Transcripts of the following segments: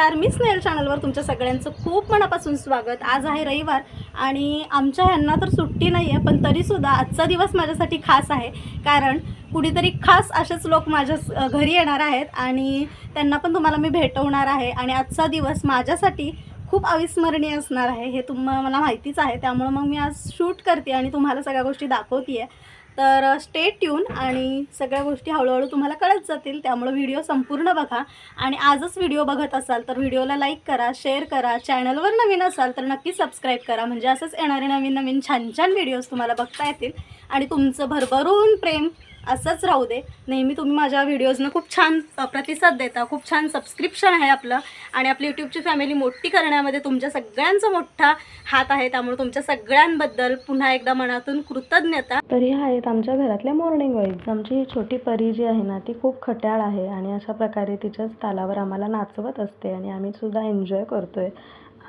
नमस्कार मी स्नेल चॅनलवर तुमच्या सगळ्यांचं खूप मनापासून स्वागत. आज आहे रविवार आणि आमच्या ह्यांना तर सुट्टी नाही आहे पण तरीसुद्धा आजचा दिवस माझ्यासाठी खास आहे. कारण कुणीतरी खास असेच लोक माझ्या घरी येणार आहेत आणि त्यांना पण तुम्हाला मी भेटवणार आहे. आणि आजचा दिवस माझ्यासाठी खूप अविस्मरणीय असणार आहे हे तुम मला माहितीच आहे. त्यामुळं मग मी आज शूट करते आणि तुम्हाला सगळ्या गोष्टी दाखवते आहे तर स्टे ट्यून आणि सगळ्या गोष्टी हळूहळू तुम्हाला कळत जातील. त्यामुळे व्हिडिओ संपूर्ण बघा. आणि आजच व्हिडिओ बघत असाल तर व्हिडिओला लाईक करा शेअर करा. चॅनलवर नवीन असाल तर नक्की सबस्क्राईब करा. म्हणजे असंच येणारे नवीन नवीन छान छान व्हिडिओज तुम्हाला बघता येतील. आणि तुमचं भरभरून प्रेम असंच राहू दे. नेहमी तुम्ही माझ्या व्हिडिओजनं खूप छान प्रतिसाद देता. खूप छान सबस्क्रिप्शन आहे आपलं. आणि आपली यूट्यूबची फॅमिली मोठी करण्यामध्ये तुमच्या सगळ्यांचा मोठा हात आहे. त्यामुळे तुमच्या सगळ्यांबद्दल पुन्हा एकदा मनातून कृतज्ञता. तरी ह्या आहेत आमच्या घरातल्या मॉर्निंग वाईज आमची ही छोटी परी जी आहे ना ती खूप खट्याळ आहे आणि अशा प्रकारे तिच्याच तालावर आम्हाला नाचवत असते आणि आम्ही सुद्धा एन्जॉय करतोय.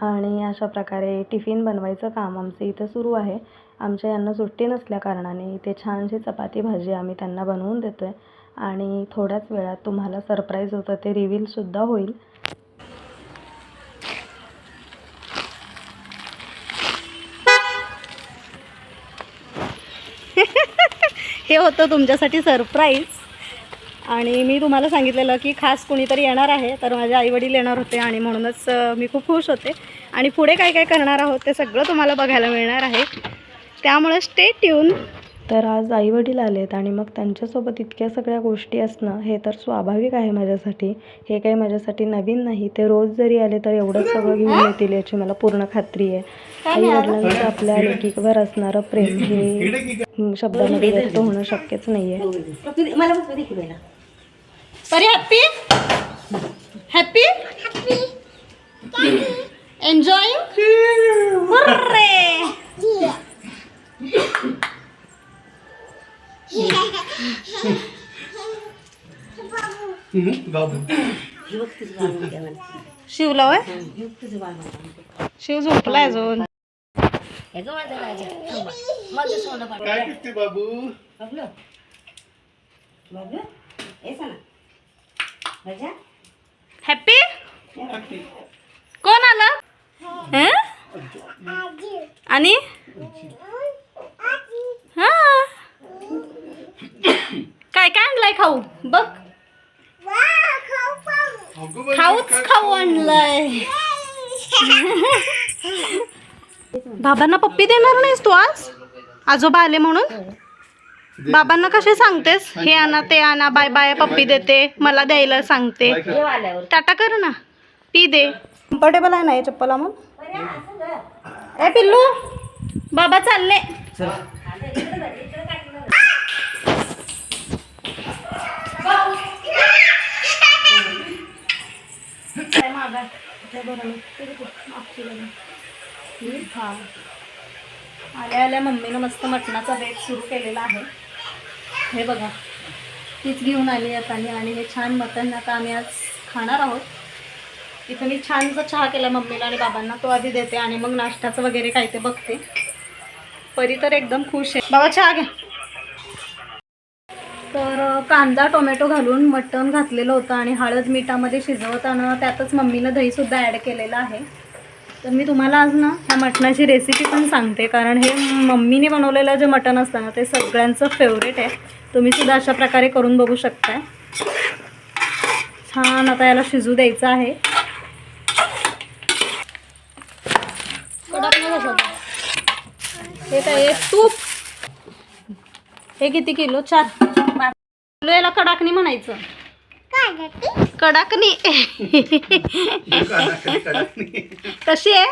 आणि अशा प्रकारे टिफिन बनवायचं काम आमचं इथं सुरू आहे. आमच्या यांना सुट्टी नसल्या कारणाने इथे छानशी चपाती भाजी आम्ही त्यांना बनवून देतो आहे आणि थोड्याच वेळात तुम्हाला सरप्राईज होतं ते रिव्हीलसुद्धा होईल. हे होतं तुमच्यासाठी सरप्राईज आणि मी तुम्हाला सांगितलेलं की खास कुणीतरी येणार आहे तर माझे आईवडील येणार होते आणि म्हणूनच मी खूप खुश होते. आणि पुढे काय काय करणार आहोत ते सगळं तुम्हाला बघायला मिळणार आहे. त्यामुळे स्टे ट्यून तर आज आईवडील आलेत आणि मग त्यांच्यासोबत इतक्या सगळ्या गोष्टी असणं हे तर स्वाभाविक आहे माझ्यासाठी. हे काही माझ्यासाठी नवीन नाही. ते रोज जरी आले तर एवढंच सगळं घेऊन येतील याची मला पूर्ण खात्री आहे. आई वडिलांचं आपल्या लेकीवर असणारं प्रेम हे हं, शब्दामध्ये व्यक्त होणं शक्यच नाही आहे एन्जॉय शिवला होय. शिव झोपलाय अजून. काय करते बाबू? हॅपी कोण आलं? हं? आणि हा काय काय आणलंय खाऊ? बघ. खाऊच खाऊ आणलंय. बाबांना पप्पी देणार नाहीस तू आज? आजोबा आले म्हणून? बाबांना कसे सांगतेस? हे आणा ते आणा बाय बाय पप्पी देते मला द्यायला सांगते. टाटा कर ना पी दे. कम्फर्टेबल आहे ना हे चप्पल मग ए पिल्लू बाबा चालले. हां आल्या आल्या मम्मीनं मस्त मटणाचा बेत सुरू केलेला आहे. हे बघा. तीच घेऊन आली आता आणि आणि हे छान मटण आता आम्ही आज खाणार आहोत. इथं मी छानचा चहा केला मम्मीला आणि बाबांना. तो आधी देते आणि मग नाश्त्याचं वगैरे काय ते बघते. परी तर एकदम खुश आहे. बाबा चहा घ्या तर कांदा टोमॅटो घालून मटण घातलेलं होतं आणि हळद मिठामध्ये शिजवताना त्यातच मम्मीनं दहीसुद्धा ॲड केलेलं आहे. तर मी तुम्हाला आज ना ह्या मटणाची रेसिपी पण सांगते कारण हे मम्मीने बनवलेलं जे मटण असतं ना ते सगळ्यांचं फेवरेट आहे. तुम्हीसुद्धा अशा प्रकारे करून बघू शकता छान आता याला शिजू द्यायचं आहे. हे काय तूप. हे किती किलो? चार. याला कडाकणी म्हणायचं. कडाकणी. कशी आहे?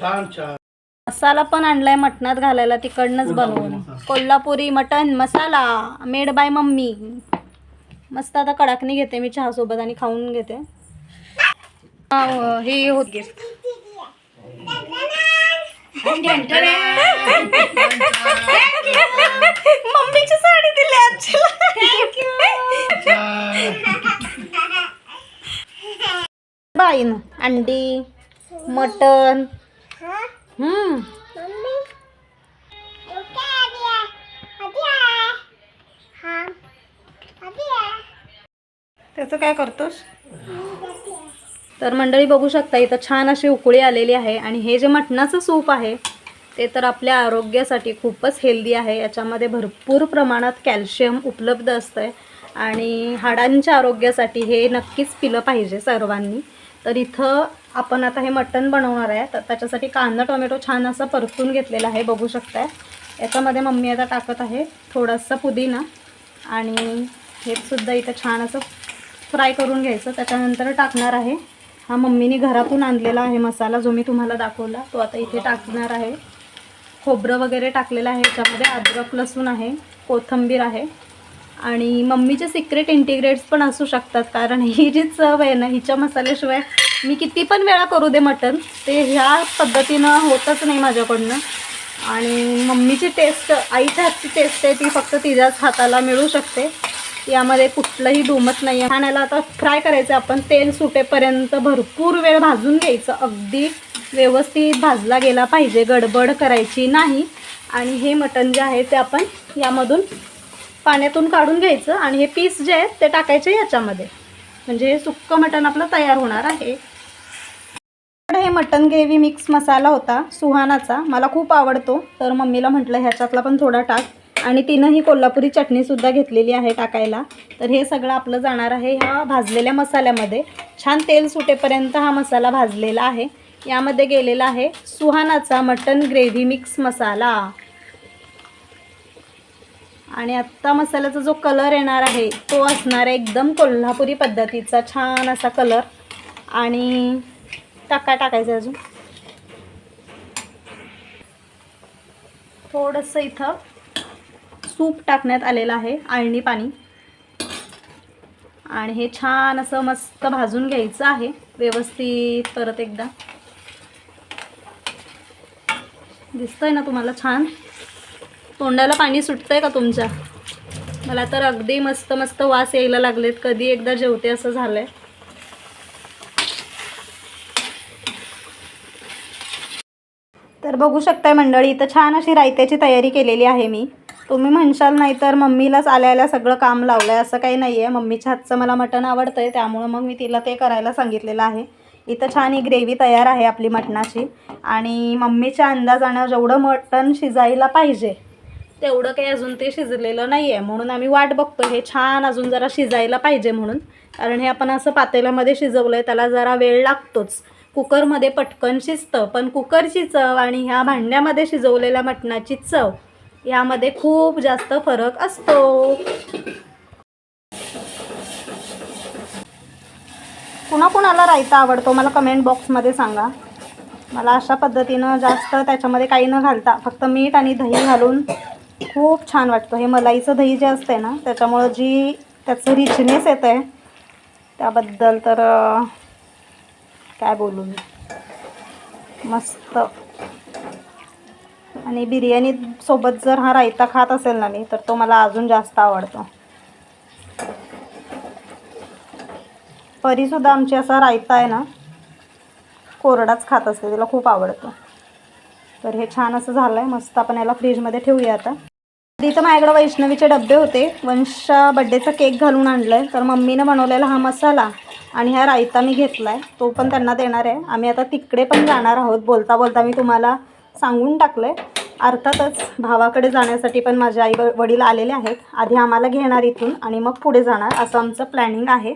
छान छान. मसाला पण आणलाय मटणात घालायला तिकडनंच बनवून. Kolhapuri mutton masala made by mummy. मस्त आता कडाकणी घेते मी चहा सोबत आणि खाऊन घेते. हा, हे होत गे मम्मीची साडी दिली बाईन अंडी मटन हम्म. त्याचं काय करतोस? तर मंडळी बघू शकता इथं छान अशी उकळी आलेली आहे आणि हे जे मटणाचं सूप आहे ते तर आपल्या आरोग्यासाठी खूपच हेल्दी आहे. याच्यामध्ये भरपूर प्रमाणात कॅल्शियम उपलब्ध असतं आहे आणि हाडांच्या आरोग्यासाठी हे नक्कीच पिलं पाहिजे सर्वांनी. तर इथं आपण आता हे मटण बनवणार आहे तर त्याच्यासाठी कांदा टोमॅटो छान असं परतून घेतलेला आहे बघू शकताय. याच्यामध्ये मम्मी आता टाकत आहे थोडासा पुदिना आणि हे सुद्धा इथं छान असं फ्राय करून घ्यायचं त्याच्यानंतर टाकणार आहे हा मम्मीने घरातून आणलेला आहे मसाला जो मी तुम्हाला दाखवला तो आता इथे टाकणार आहे. खोबरं वगैरे टाकलेलं आहे याच्यामध्ये अद्रक लसूण आहे कोथिंबीर आहे. आणि मम्मीचे सिक्रेट इंटिग्रेट्स पण असू शकतात कारण ही जी चव आहे ना हिच्या मसाल्याशिवाय मी किती पण वेळा करू दे मटण ते ह्या पद्धतीनं होतच नाही माझ्याकडनं. आणि मम्मीची टेस्ट आईच्या हातची टेस्ट आहे ती फक्त तिच्याच हाताला मिळू शकते. यामध्ये कुठलंही डुमत नाही आहे खाण्याला आता फ्राय करायचं आपण तेल सुटेपर्यंत भरपूर वेळ भाजून घ्यायचं. अगदी व्यवस्थित भाजला गेला पाहिजे गडबड करायची नाही. आणि हे मटण जे आहे ते आपण यामधून पाण्यातून काढून घ्यायचं आणि हे पीस जे आहेत ते टाकायचे याच्यामध्ये. म्हणजे हे सुक्कं मटण आपलं तयार होणार आहे. हे मटन ग्रेव्ही मिक्स मसाला होता सुहानाचा. मला खूप आवडतो. तर मम्मीला म्हटलं ह्याच्यातला पण थोडा टाक. आणि तिनं ही कोल्हापुरी चटणीसुद्धा घेतलेली आहे टाकायला. तर हे सगळं आपलं जाणार आहे ह्या भाजलेल्या मसाल्यामध्ये. छान तेल सुटेपर्यंत हा मसाला भाजलेला आहे. यामध्ये गेलेला आहे सुहानाचा मटन ग्रेव्ही मिक्स मसाला. आणि आत्ता मसाल्याचा जो कलर येणार आहे तो असणार आहे एकदम कोल्हापुरी पद्धतीचा छान असा कलर. आणि टाका टाकायचा अजून. थोडंसं इथं सूप टाकण्यात आलेलं आहे आळणी पाणी. आणि हे छान असं मस्त भाजून घ्यायचं आहे व्यवस्थित परत एकदा. दिसतंय ना तुम्हाला छान? तोंडाला पाणी सुटतंय का तुमच्या? मला तर अगदी मस्त मस्त वास यायला लागलेत. कधी एकदा जेवते असं झालंय. तर बघू शकताय मंडळी इथं छान अशी रायत्याची तयारी केलेली आहे मी. तुम्ही म्हणशाल नाही तर मम्मीलाच आल्या आल्या सगळं काम लावलं आहे असं काही नाही आहे मम्मीच्या हातचं मला मटण आवडतं आहे त्यामुळं मग मी तिला ते करायला सांगितलेलं आहे. इथं छान ही ग्रेव्ही तयार आहे आपली मटणाची. आणि मम्मीच्या अंदाजानं जेवढं मटण शिजायला पाहिजे तेवढं काही अजून ते शिजलेलं नाही आहे म्हणून आम्ही वाट बघतो हे छान अजून जरा शिजायला पाहिजे म्हणून. कारण हे आपण असं पातेल्यामध्ये शिजवलं आहे त्याला जरा वेळ लागतोच. कुकरमध्ये पटकन शिजतं पण कुकरची चव आणि ह्या भांड्यामध्ये शिजवलेल्या मटणाची चव यामध्ये खूप जास्त फरक असतो. कुणाकुणाला रायता आवडतो मला कमेंट बॉक्समध्ये सांगा. मला अशा पद्धतीनं जास्त त्याच्यामध्ये काही न घालता फक्त मीठ आणि दही घालून खूप छान वाटतं. हे मलाईचं दही जे असते ना त्याच्यामुळं जी त्याचं रिचनेस येतं आहे त्याबद्दल तर काय बोलू मी. मस्त. आणि बिर्याणी सोबत जर हा रायता खात असेल ना मी तर तो मला अजून जास्त आवडतो. परीसुद्धा आमची असा रायता आहे ना कोरडाच खात असते तिला खूप आवडतो. तर हे छान असं झालं आहे मस्त आपण याला फ्रीजमध्ये ठेवूया आता. तिथं माझ्याकडं वैष्णवीचे डबे होते वंशा बड्डेचा केक घालून आणलं आहे तर मम्मीनं बनवलेला हा मसाला आणि हा रायता मी घेतला आहे तो पण त्यांना देणार आहे. आम्ही आता तिकडे पण जाणार आहोत बोलता बोलता मी तुम्हाला सांगून टाकलं आहे अर्थातच भावाकडे जाण्यासाठी पण माझे आई व- वडील आलेले आहेत. आधी आम्हाला घेणार इथून आणि मग पुढे जाणार असं आमचं प्लॅनिंग आहे.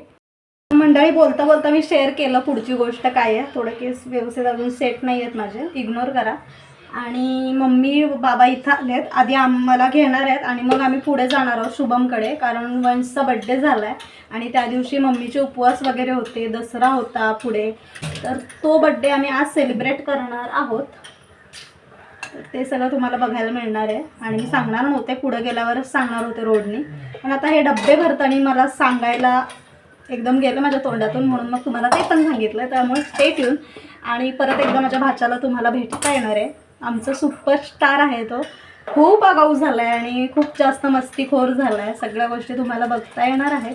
मंडळी बोलता बोलता मी शेअर केलं पुढची गोष्ट काय आहे. थोडं केस व्यवस्थित अजून सेट नाही आहेत माझे. इग्नोर करा. आणि मम्मी बाबा इथं आले आहेत आधी आम्हाला घेणार आहेत आणि मग आम्ही पुढे जाणार आहोत शुभमकडे. कारण वंशचा बड्डे झाला आहे आणि त्या दिवशी मम्मीचे उपवास वगैरे होते. दसरा होता पुढे. तर तो बड्डे आम्ही आज सेलिब्रेट करणार आहोत. ते सगळं तुम्हाला बघायला मिळणार आहे. आणि मी सांगणार नव्हते पुढे गेल्यावरच सांगणार होते रोडनी. पण आता हे डब्बे भरताना मला सांगायला एकदम गेलं माझ्या तोंडातून म्हणून मग तुम्हाला ते पण सांगितलं. त्यामुळे ते येऊन आणि परत एकदा माझ्या भाच्याला तुम्हाला भेटता येणार आहे. आमचं सुपरस्टार आहे तो. खूप आगाऊ झाला आहे आणि खूप जास्त मस्तीखोर झाला आहे सगळ्या गोष्टी तुम्हाला बघता येणार आहेत.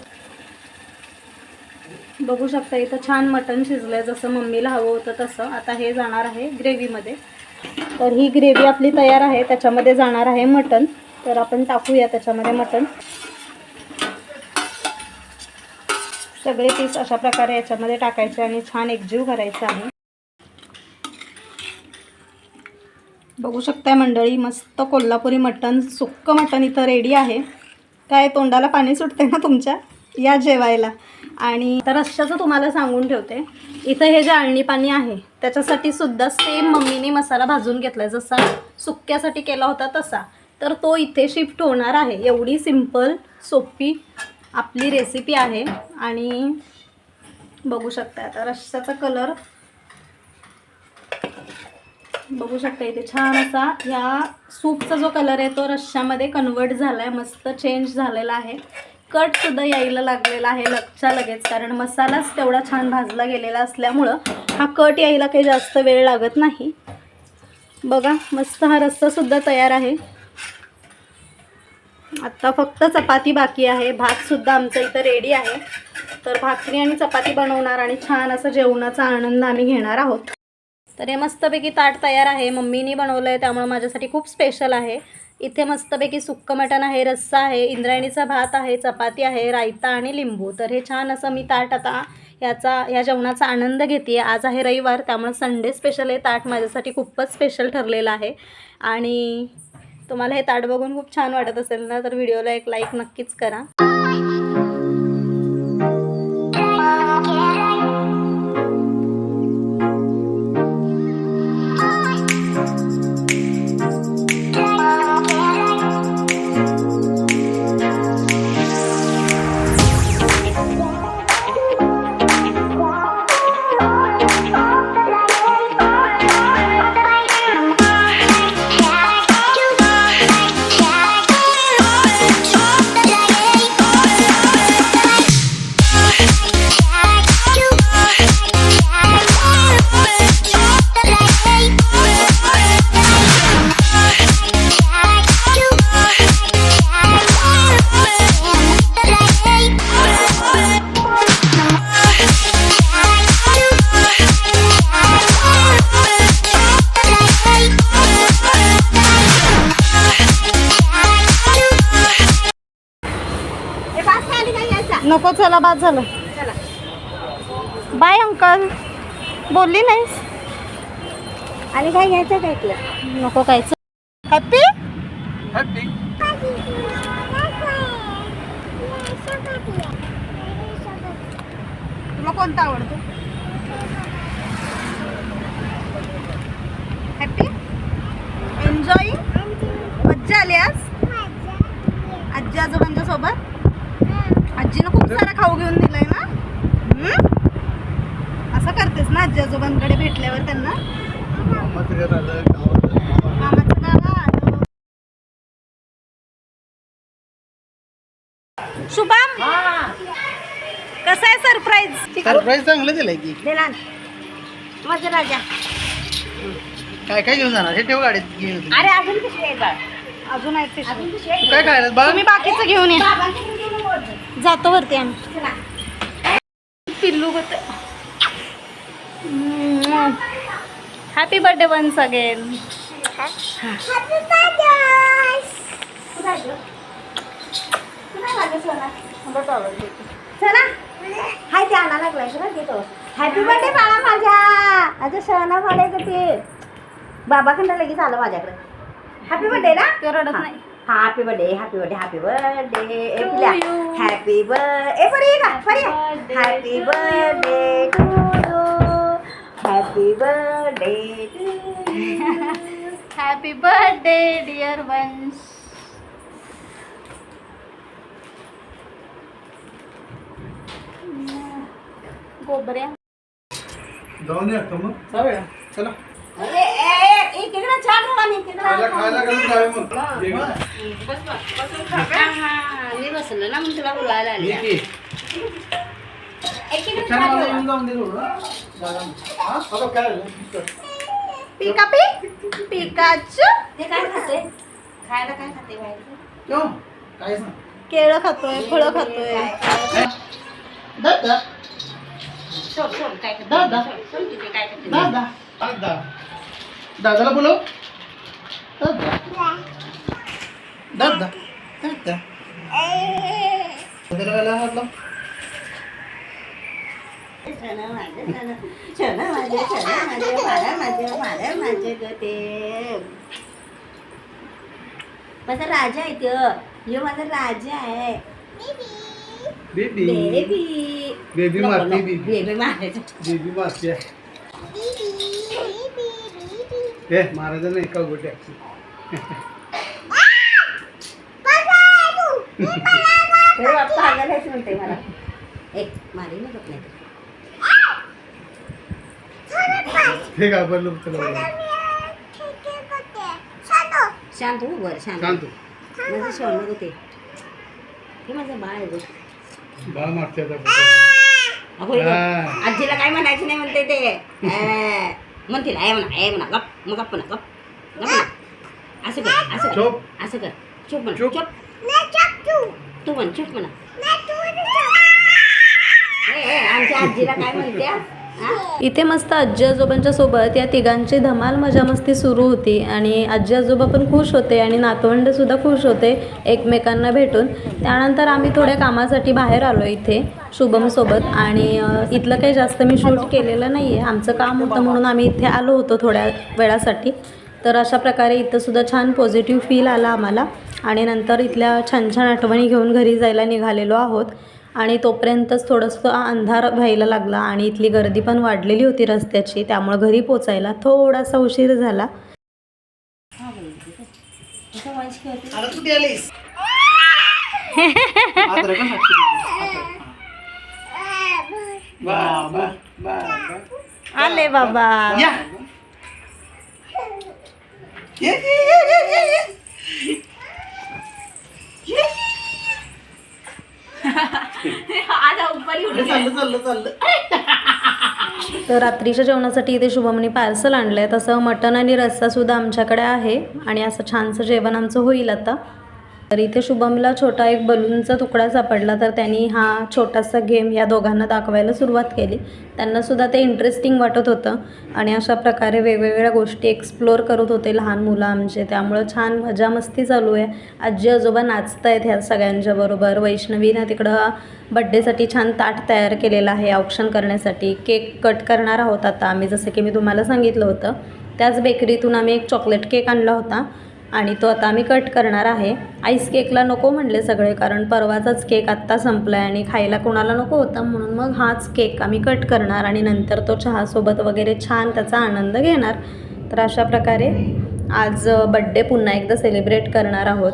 बघू शकता इथं छान मटण शिजलं आहे जसं मम्मीला हवं होतं तसं. आता हे जाणार आहे ग्रेव्हीमध्ये तर ही ग्रेव्ही आपली तयार आहे. त्याच्यामध्ये जाणार आहे मटण. तर आपण टाकूया त्याच्यामध्ये मटण. सगळे पीस अशा प्रकारे याच्यामध्ये टाकायचे आणि छान एकजीव करायचा आहे. बघू शकताय मंडळी मस्त कोल्हापुरी मटण सुक्क मटण इथं रेडी आहे. काय तोंडाला पाणी सुटते ना तुमच्या? या जेवायला. आणि तर रश्श्याचं तुम्हाला सांगून ठेवते. इथं हे जे आळणी पाणी आहे त्याच्यासाठी सुद्धा सेम मम्मीने मसाला भाजून घेतला आहे जसा सुक्क्यासाठी केला होता तसा. तर तो इथे शिफ्ट होणार आहे. एवढी सिंपल सोपी आपली रेसिपी आहे. आणि बघू शकता आता रश्याचा कलर बघू शकता इथे छान असा ह्या सूपचा जो कलर आहे तो रश्श्यामध्ये कन्वर्ट झाला आहे मस्त चेंज झालेला आहे. कटसुद्धा यायला लागलेला आहे लगच्या लगेच कारण मसालाच तेवढा छान भाजला गेलेला असल्यामुळं हा कट यायला काही जास्त वेळ लागत नाही. बघा मस्त हा रस्सासुद्धा तयार आहे. आत्ता फक्त चपाती बाकी आहे. भातसुद्धा आमचा इथं रेडी आहे. तर भाकरी आणि चपाती बनवणार आणि छान असं जेवणाचा आनंद आम्ही घेणार आहोत. तर हे मस्तपैकी ताट तयार आहे. मम्मीनी बनवलं आहे त्यामुळे माझ्यासाठी खूप स्पेशल आहे. इथे मस्तपैकी सुक्क मटण आहे रस्सा आहे इंद्रायणीचा भात आहे चपाती आहे रायता आणि लिंबू. तर हे छान असं मी ताट आता याचा या जेवणाचा आनंद घेते आज आहे रविवार त्यामुळे संडे स्पेशल हे ताट माझ्यासाठी खूपच स्पेशल ठरलेलं आहे. आणि तुम्हाला हे ताट बघून खूप छान वाटत असेल ना तर व्हिडिओला एक लाईक नक्कीच करा. चला बाद झालं. Bye uncle. बोलली नाहीस? आणि काय घ्यायचं काय तुला नको कायचं हॅपी हॅपी तुला कोणता आवडतो? हॅपी एन्जॉय मज्जा आली आज? आजी आजोबांच्या सोबत? आजीनं खूप सारा खाऊ घेऊन दिलाय ना? असं करतेस ना आजी आजोबांकडे भेटल्यावर त्यांना? मामाचं गाव आलं शुभम कसं आहे सरप्राईज? सरप्राईज चांगलं दिलंय की. दिला माझा राजा. काय काय घेऊन जाणार? हे ठेव गाडीत घेऊन अरे अजून कशी आहे बाळ अजून आहेत पिशवी. काय खायला? बा तुम्ही बाकीचं घेऊन या. जातो वरती आम्ही. पिल्लू होत हॅपी बर्थडे वन्स अगेन? चला. हाय ते आणा लागलाय हॅपी बर्थडे बाळा माझ्या. आता सोना फाडे का ते. बाबाकडं लगेच आलं माझ्याकडे. हॅपी बर्थडे ना? तो रडत नाही. Happy birthday happy birthday happy birthday To you. Happy birthday ए परी का Pari Birthday happy to birthday to you happy birthday to happy birthday dear once गोबऱ्या जाऊन या का मग छान हो खायला खायला घालून गं. मी बसलो ना मग तुला बोलायला ये की. इकडे छान मला येऊन जाऊन दे थोडं. जागा. नाही. हा? अगं, काय झालं? पिका पी. पिकाचू. ते काय खाते खायला काय खाते बाहेर? सांग? केळं खातोय फळं खातोय. दादा. सोड सोड काय खाते दादा. सोड, सोड तिथे काय खाते दादा. दादा. दादाला बोलव. दादा दादा दादा. दादाला हात लाव. छान माझे छान छान माझे छान माझे मारा माझे मारा माझे ग ते माझा राजा आहे. तो यो माझा राजा आहे बेबी बेबी बेबी मारती बेबी बेबी मारायचं. बेबी मारती. हे महाराजा नाही का गोट्या हे म्हणते मला. एक मारी ना नाही हे घाबरलो तुला शांत हो बर शांत. सांग तू माझं शोन नको ते हे माझं बाळ आहे बघ. बाळ हे बघ. हा. आजीला काय म्हणायचं नाही म्हणते ते. अं, म्हणतील आहे म्हणा आहे म्हणा गप मग गप्प ना असं कर असं कर चुप. असं कर. चुप म्हणा चुप. चुप. तू म्हण चुप म्हणा. ए, ए, आमच्या आजीला काय म्हणते? इथे मस्त आजी आजोबांच्या सोबत या तिघांची धमाल मजा मस्ती सुरू होती आणि आजी आजोबा पण खुश होते आणि नातवंड सुद्धा खुश होते एकमेकांना भेटून. त्यानंतर आम्ही थोड्या कामासाठी बाहेर आलो इथे शुभमसोबत आणि इथलं काही जास्त मी शूट केलेलं नाही आहे आमचं काम होतं म्हणून आम्ही इथे आलो होतो थोड्या वेळासाठी. तर अशा प्रकारे इथं सुद्धा छान पॉझिटिव्ह फील आला आम्हाला आणि नंतर इथल्या छान छान आठवणी घेऊन घरी जायला निघालेलो आहोत. आणि तोपर्यंतच थोडंसं अंधार व्हायला लागला आणि इथली गर्दी पण वाढलेली होती रस्त्याची त्यामुळं घरी पोचायला थोडासा उशीर झाला. हा आले बाबा. या ये ये ये. ये ये. ये चाललं चाललं चाललं. तर रात्रीच्या जेवणासाठी इथे शुभमनी पार्सल आणलं आहे तसं मटण आणि रस्सासुद्धा आमच्याकडे आहे. आणि असं छानसं जेवण आमचं होईल आता. तर इथे शुभमला छोटा एक बलूनचा तुकडा सापडला तर त्यांनी हा छोटासा गेम या दोघांना दाखवायला सुरुवात केली. त्यांनासुद्धा ते इंटरेस्टिंग वाटत होतं आणि अशा प्रकारे वेगवेगळ्या गोष्टी एक्सप्लोअर करत होते लहान मुलं आमचे. त्यामुळं छान मजा मस्ती चालू आहे. आजी आजोबा नाचत आहेत ह्या सगळ्यांच्याबरोबर वैष्णवीनं तिकडं बड्डेसाठी छान ताट तयार केलेलं आहे औक्षण करण्यासाठी. केक कट करणार आहोत आता आम्ही जसं की मी तुम्हाला सांगितलं होतं. त्याच बेकरीतून आम्ही एक चॉकलेट केक आणला होता. आणि तो आता आम्ही कट करणार आहे. आईस केकला नको म्हणले सगळे कारण परवाचाच केक आत्ता संपला आहे आणि खायला कोणाला नको होता म्हणून मग हाच केक आम्ही कट करणार आणि नंतर तो चहासोबत वगैरे छान त्याचा आनंद घेणार. तर अशा प्रकारे आज बड्डे पुन्हा एकदा सेलिब्रेट करणार आहोत.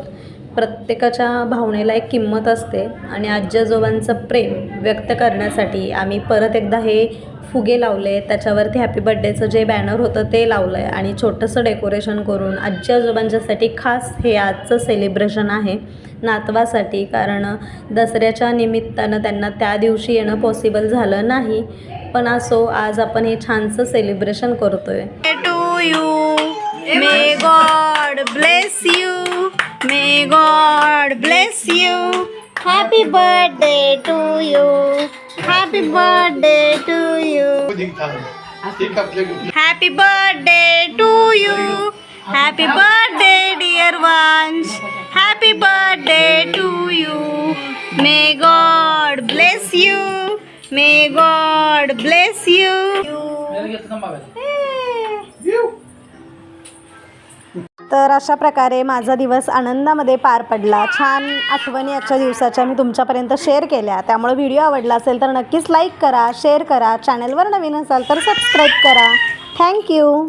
प्रत्येकाच्या भावनेला एक किंमत असते आणि आजी आजोबांचं प्रेम व्यक्त करण्यासाठी आम्ही परत एकदा हे फुगे लावले त्याच्यावरती हॅपी बड्डेचं जे बॅनर होतं ते लावलं आहे आणि छोटंसं डेकोरेशन करून आजी आजोबांच्यासाठी खास हे आजचं सेलिब्रेशन आहे नातवासाठी. कारण दसऱ्याच्या निमित्तानं त्यांना त्या दिवशी येणं पॉसिबल झालं नाही पण असो आज आपण हे छानसं सेलिब्रेशन करतोय. To you may God bless you May God bless you. Happy birthday to you. Happy birthday to you. Happy birthday to you. Happy birthday, dear ones. Happy birthday to you. May God bless you. May God bless you. तर अशा प्रकारे माझा दिवस आनंदामध्ये पार पडला. छान आठवणी आजच्या दिवसाच्या मी तुमच्यापर्यंत शेअर केल्या. त्यामुळे व्हिडिओ आवडला असेल तर नक्कीच लाईक करा शेअर करा. चॅनलवर नवीन असाल तर सबस्क्राईब करा. थँक्यू